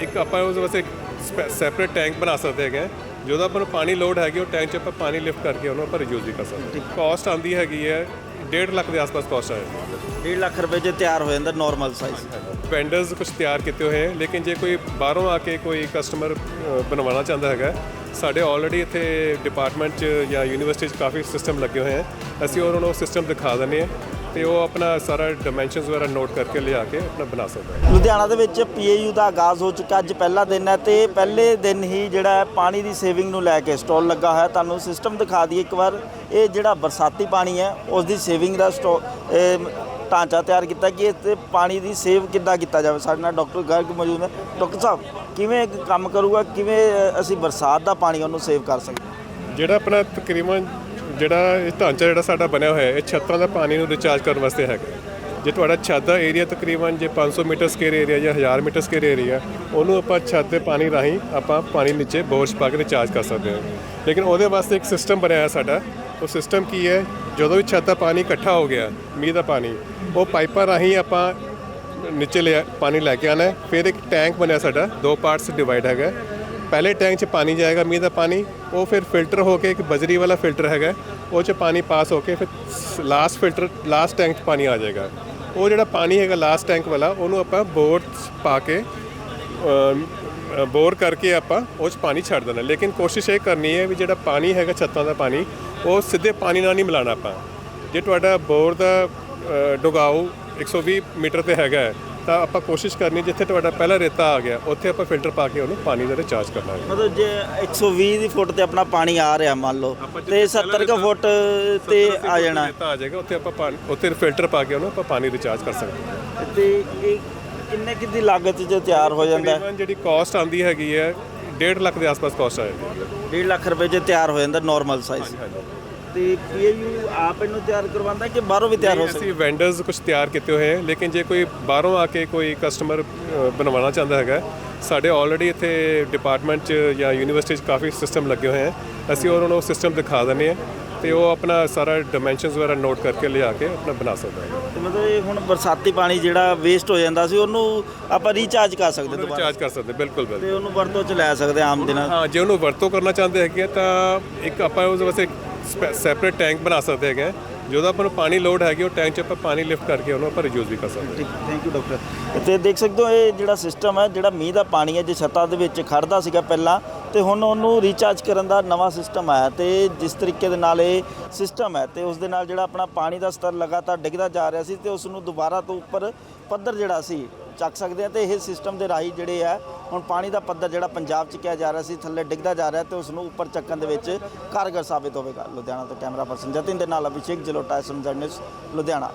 ਇੱਕ ਆਪਾਂ ਉਸ ਵਾਸਤੇ ਸੈਪਰੇਟ ਟੈਂਕ ਬਣਾ ਸਕਦੇ ਹੈਗੇ ਜਦੋਂ ਆਪਾਂ ਨੂੰ ਪਾਣੀ ਲੋਡ ਹੈਗੀ ਉਹ ਟੈਂਕ 'ਚ ਆਪਾਂ ਪਾਣੀ ਲਿਫਟ ਕਰਕੇ ਉਹਨੂੰ ਆਪਾਂ ਯੂਜ਼ ਵੀ ਕਰ ਸਕਦੇ ਹਾਂ। ਕਾਸਟ ਆਂਦੀ ਹੈਗੀ ਹੈ 1.5 ਲੱਖ ਦੇ ਆਸ-ਪਾਸ ਕਾਸਟ ਆਏ 1.5 ਲੱਖ ਰੁਪਏ 'ਚ ਤਿਆਰ ਹੋ ਜਾਂਦਾ ਨਾਰਮਲ ਸਾਈਜ਼ ਵੈਂਡਰਸ ਕੁਝ ਤਿਆਰ ਕੀਤੇ ਹੋਏ ਹੈ ਲੇਕਿਨ ਜੇ ਕੋਈ ਬਾਹਰੋਂ ਆ ਕੇ ਕੋਈ ਕਸਟਮਰ ਬਣਵਾਉਣਾ ਚਾਹੁੰਦਾ ਹੈਗਾ ਸਾਡੇ ਆਲਰੇਡੀ ਇੱਥੇ ਡਿਪਾਰਟਮੈਂਟ 'ਚ ਜਾਂ ਯੂਨੀਵਰਸਿਟੀ 'ਚ ਕਾਫੀ ਸਿਸਟਮ ਲੱਗੇ ਹੋਏ ਹੈ। ਅਸੀਂ ਉਹਨਾਂ ਨੂੰ ਸਿਸਟਮ ਦਿਖਾ ਦਿੰਦੇ ਹਾਂ। ਤੇ ਉਹ ਆਪਣਾ ਸਾਰਾ ਡਾਈਮੈਂਸ਼ਨਸ ਵਗੈਰਾ ਨੋਟ ਕਰਕੇ ਲਿਆ ਕੇ ਆਪਣਾ ਬਣਾ ਸਕਦਾ ਹੈ। ਲੁਧਿਆਣਾ ਦੇ ਵਿੱਚ ਪੀਏਯੂ ਦਾ ਆਗਾਜ਼ ਹੋ ਚੁੱਕਾ ਅੱਜ ਪਹਿਲਾ ਦਿਨ ਹੈ ਤੇ ਪਹਿਲੇ ਦਿਨ ਹੀ ਜਿਹੜਾ ਪਾਣੀ ਦੀ ਸੇਵਿੰਗ ਨੂੰ ਲੈ ਕੇ ਸਟਾਲ ਲੱਗਾ ਹੋਇਆ। ਤੁਹਾਨੂੰ ਸਿਸਟਮ ਦਿਖਾ ਦਈਏ ਇੱਕ ਵਾਰ। ਇਹ ਜਿਹੜਾ ਬਰਸਾਤੀ ਪਾਣੀ ਹੈ ਉਸ ਦੀ ਸੇਵਿੰਗ ਦਾ ਢਾਂਚਾ ਤਿਆਰ ਕੀਤਾ ਕਿ ਇੱਥੇ ਪਾਣੀ ਦੀ ਸੇਵ ਕਿੱਦਾਂ ਕੀਤਾ ਜਾਵੇ? ਸਾਡੇ ਨਾਲ ਡਾਕਟਰ ਗਰਗ ਮੌਜੂਦ ਹੈ ਡਾਕਟਰ ਸਾਹਿਬ ਕਿਵੇਂ ਇਹ ਕੰਮ ਕਰੂਗਾ? ਕਿਵੇਂ ਅਸੀਂ ਬਰਸਾਤ ਦਾ ਪਾਣੀ ਉਹਨੂੰ ਸੇਵ ਕਰ ਸਕਦੇ? ਜਿਹੜਾ ਆਪਣਾ ਤਕਰੀਬਨ ਜਿਹੜਾ ਇਹ ਢਾਂਚਾ ਜਿਹੜਾ ਸਾਡਾ ਬਣਿਆ ਹੋਇਆ ਹੈ, ਇਹ ਛੱਤਾਂ ਦਾ ਪਾਣੀ ਨੂੰ ਰਿਚਾਰਜ ਕਰਨ ਵਾਸਤੇ ਹੈਗਾ। ਜੇ ਤੁਹਾਡਾ ਛੱਤ ਦਾ ਏਰੀਆ ਤਕਰੀਬਨ ਜੇ 500 ਮੀਟਰ ਸਕੇਅਰ ਏਰੀਆ ਜਾਂ 1000 ਮੀਟਰ ਸਕੇਅਰ ਏਰੀਆ ਉਹਨੂੰ ਆਪਾਂ ਛੱਤ ਦੇ ਪਾਣੀ ਰਾਹੀਂ ਆਪਾਂ ਪਾਣੀ ਨੀਚੇ ਬੋਰਸ ਪਾ ਕੇ ਰਿਚਾਰਜ ਕਰ ਸਕਦੇ ਹਾਂ। ਲੇਕਿਨ ਉਹਦੇ ਵਾਸਤੇ ਇੱਕ ਸਿਸਟਮ ਬਣਿਆ ਹੈ ਸਾਡਾ। ਉਹ ਸਿਸਟਮ ਕੀ ਹੈ? ਜਦੋਂ ਵੀ ਛੱਤ ਦਾ ਪਾਣੀ ਇਕੱਠਾ ਹੋ ਗਿਆ, ਮੀਂਹ ਦਾ ਪਾਣੀ, ਉਹ ਪਾਈਪਾਂ ਰਾਹੀਂ ਆਪਾਂ ਨੀਚੇ ਲਿਆ, ਪਾਣੀ ਲੈ ਕੇ ਆਣਾ ਫਿਰ ਇੱਕ ਟੈਂਕ ਬਣਿਆ ਸਾਡਾ। ਦੋ ਪਾਰਟਸ ਡਿਵਾਈਡ ਹੈਗਾ। ਪਹਿਲੇ ਟੈਂਕ 'ਚ ਪਾਣੀ ਜਾਏਗਾ ਮੀਂਹ ਦਾ ਪਾਣੀ ਉਹ ਫਿਰ ਫਿਲਟਰ ਹੋ ਕੇ ਇੱਕ ਬਜਰੀ ਵਾਲਾ ਫਿਲਟਰ ਹੈਗਾ ਉਹ 'ਚ ਪਾਣੀ ਪਾਸ ਹੋ ਕੇ ਫਿਰ ਲਾਸਟ ਫਿਲਟਰ ਲਾਸਟ ਟੈਂਕ 'ਚ ਪਾਣੀ ਆ ਜਾਏਗਾ ਉਹ ਜਿਹੜਾ ਪਾਣੀ ਹੈਗਾ ਲਾਸਟ ਟੈਂਕ ਵਾਲਾ ਉਹਨੂੰ ਆਪਾਂ ਬੋਰ 'ਚ ਪਾ ਕੇ ਬੋਰ ਕਰਕੇ ਆਪਾਂ ਉਹ 'ਚ ਪਾਣੀ ਛੱਡ ਦੇਣਾ ਲੇਕਿਨ ਕੋਸ਼ਿਸ਼ ਇਹ ਕਰਨੀ ਹੈ ਵੀ ਜਿਹੜਾ ਪਾਣੀ ਹੈਗਾ ਛੱਤਾਂ ਦਾ ਪਾਣੀ ਉਹ ਸਿੱਧੇ ਪਾਣੀ ਨਾਲ ਨਹੀਂ ਮਿਲਾਣਾ ਆਪਾਂ ਜੇ ਤੁਹਾਡਾ ਬੋਰ ਦਾ ਅ, ਡੁਗਾਓ 120 ਮੀਟਰ ਤੇ ਹੈਗਾ ਹੈ, ਤਾਂ ਆਪਾਂ ਕੋਸ਼ਿਸ਼ ਕਰਨੀ ਜਿੱਥੇ ਤੁਹਾਡਾ ਪਹਿਲਾ ਰੇਤਾ ਆ ਗਿਆ ਉੱਥੇ ਆਪਾਂ ਫਿਲਟਰ ਪਾ ਕੇ ਉਹਨੂੰ ਪਾਣੀ ਦਾ ਰਿਚਾਰਜ ਕਰਨਾ ਹੈ। ਮਤਲਬ ਜੇ 120 ਦੀ ਫੁੱਟ ਤੇ ਆਪਣਾ ਪਾਣੀ ਆ ਰਿਹਾ ਮੰਨ ਲਓ ਤੇ 70 ਕੁ ਫੁੱਟ ਤੇ ਆ ਜਾਣਾ। ਰੇਤਾ ਆ ਜਾਏਗਾ ਉੱਥੇ ਆਪਾਂ ਪਾਣੀ ਉੱਥੇ ਫਿਲਟਰ ਪਾ ਕੇ ਉਹਨੂੰ ਆਪਾਂ ਪਾਣੀ ਰਿਚਾਰਜ ਕਰ ਸਕਦੇ ਹਾਂ। ਤੇ ਇਹ ਕਿੰਨੇ ਕਿੰਨੀ ਲਾਗਤ 'ਚ ਤਿਆਰ ਹੋ ਜਾਂਦਾ? ਹੈ? ਤਕਰੀਬਨ ਜਿਹੜੀ ਕਾਸਟ ਆਂਦੀ ਹੈਗੀ ਹੈ 1.5 ਲੱਖ ਦੇ ਆਸ-ਪਾਸ ਕਾਸਟ ਆਏਗੀ 1.5 ਲੱਖ ਰੁਪਏ 'ਚ ਤਿਆਰ ਹੋ ਜਾਂਦਾ ਨਾਰਮਲ ਸਾਈਜ਼ ਤੇ ਪੀਏਯੂ ਆਪ ਇਹਨੂੰ ਤਿਆਰ ਕਰਵਾਉਂਦਾ ਕਿ ਬਾਹਰੋਂ ਵੀ ਤਿਆਰ ਹੋ ਸਕਦਾ ਅਸੀਂ ਵੈਂਡਰਸ ਕੁਝ ਤਿਆਰ ਕੀਤੇ ਹੋਏ ਹੈ ਲੇਕਿਨ ਜੇ ਕੋਈ ਬਾਹਰੋਂ ਆ ਕੇ ਕੋਈ ਕਸਟਮਰ ਬਣਵਾਉਣਾ ਚਾਹੁੰਦਾ ਹੈਗਾ ਸਾਡੇ ਆਲਰੇਡੀ ਇੱਥੇ ਡਿਪਾਰਟਮੈਂਟ 'ਚ ਜਾਂ ਯੂਨੀਵਰਸਿਟੀ 'ਚ ਕਾਫੀ ਸਿਸਟਮ ਲੱਗੇ ਹੋਏ ਹੈ ਅਸੀਂ ਉਹਨਾਂ ਨੂੰ ਸਿਸਟਮ ਦਿਖਾ ਦਿੰਦੇ ਹਾਂ ਤੇ ਉਹ ਆਪਣਾ ਸਾਰਾ ਡਾਈਮੈਂਸ਼ਨਸ ਵਗੈਰਾ ਨੋਟ ਕਰਕੇ ਲਿਆ ਕੇ ਆਪਣਾ ਬਣਾ ਸਕਦਾ ਹੈ ਤੇ ਮਤਲਬ ਇਹ ਹੁਣ ਬਰਸਾਤੀ ਪਾਣੀ ਜਿਹੜਾ ਵੇਸਟ ਹੋ ਜਾਂਦਾ ਸੀ ਉਹਨੂੰ ਆਪਾਂ ਰੀਚਾਰਜ ਕਰ ਸਕਦੇ ਦੁਬਾਰਾ? ਰਿਚਾਰਜ ਕਰ ਸਕਦੇ ਬਿਲਕੁਲ ਬਿਲਕੁਲ। ਤੇ ਉਹਨੂੰ ਵਰਤੋਂ 'ਚ ਲੈ ਸਕਦੇ ਆਮ ਦਿਨਾਂ? ਹਾਂ ਜੇ ਉਹਨੂੰ ਵਰਤੋਂ ਕਰਨਾ ਚਾਹੁੰਦੇ ਹੈਗੇ ਆ ਤਾਂ ਇੱਕ ਆਪਾਂ ਉਸ ਵਾਸਤੇ ਸੈਪਰੇਟ ਟੈਂਕ ਬਣਾ ਸਕਦੇ ਹੈਗੇ ਜਦੋਂ ਆਪਾਂ ਨੂੰ ਪਾਣੀ ਲੋਡ ਹੈਗੀ, ਉਹ ਟੈਂਕ 'ਚ ਆਪਾਂ ਪਾਣੀ ਲਿਫਟ ਕਰਕੇ ਉਹਨੂੰ ਆਪਾਂ ਯੂਜ਼ ਵੀ ਕਰ ਸਕਦੇ ਹਾਂ। ਥੈਂਕ ਯੂ ਡਾਕਟਰ ਤੇ ਦੇਖ ਸਕਦੇ ਹੋ, ਇਹ ਜਿਹੜਾ ਸਿਸਟਮ ਹੈ, ਜਿਹੜਾ ਮੀਂਹ ਦਾ ਪਾਣੀ ਹੈ, ਜੇ ਛੱਤਾਂ ਦੇ ਵਿੱਚ ਖੜਦਾ ਸੀਗਾ ਪਹਿਲਾਂ, ਤੇ ਹੁਣ ਉਹਨੂੰ ਰੀਚਾਰਜ ਕਰਨ ਦਾ ਨਵਾਂ ਸਿਸਟਮ ਆਇਆ ਤੇ ਜਿਸ ਤਰੀਕੇ ਦੇ ਨਾਲ ਇਹ ਸਿਸਟਮ ਹੈ, ਤੇ ਉਸ ਦੇ ਨਾਲ ਜਿਹੜਾ ਆਪਣਾ ਪਾਣੀ ਦਾ ਸਤਰ ਲਗਾਤਾਰ ਡਿੱਗਦਾ ਜਾ ਰਿਹਾ ਸੀ, ਤੇ ਉਸ ਨੂੰ ਦੁਬਾਰਾ ਤੋਂ ਉੱਪਰ ਪੱਧਰ ਜਿਹੜਾ ਸੀ, ਚੱਕ ਸਕਦੇ ਆ ਤੇ ਇਹ ਸਿਸਟਮ ਦੇ ਰਾਹੀਂ ਜਿਹੜੇ ਆ ਹੁਣ ਪਾਣੀ ਦਾ ਪੱਧਰ ਜਿਹੜਾ ਪੰਜਾਬ 'ਚ ਕਿਹਾ ਜਾ ਰਿਹਾ ਸੀ, ਥੱਲੇ ਡਿੱਗਦਾ ਜਾ ਰਿਹਾ ਤੇ ਉਸ ਨੂੰ ਉੱਪਰ ਚੱਕਣ ਦੇ ਵਿੱਚ ਕਾਰਗਰ ਸਾਬਿਤ ਹੋਵੇਗਾ। ਲੁਧਿਆਣਾ ਤੋਂ ਕੈਮਰਾ ਪਰਸਨ ਜਤਿਨ ਦੇ ਨਾਲ Abhishek, Jalota S M journalist Ludhiana.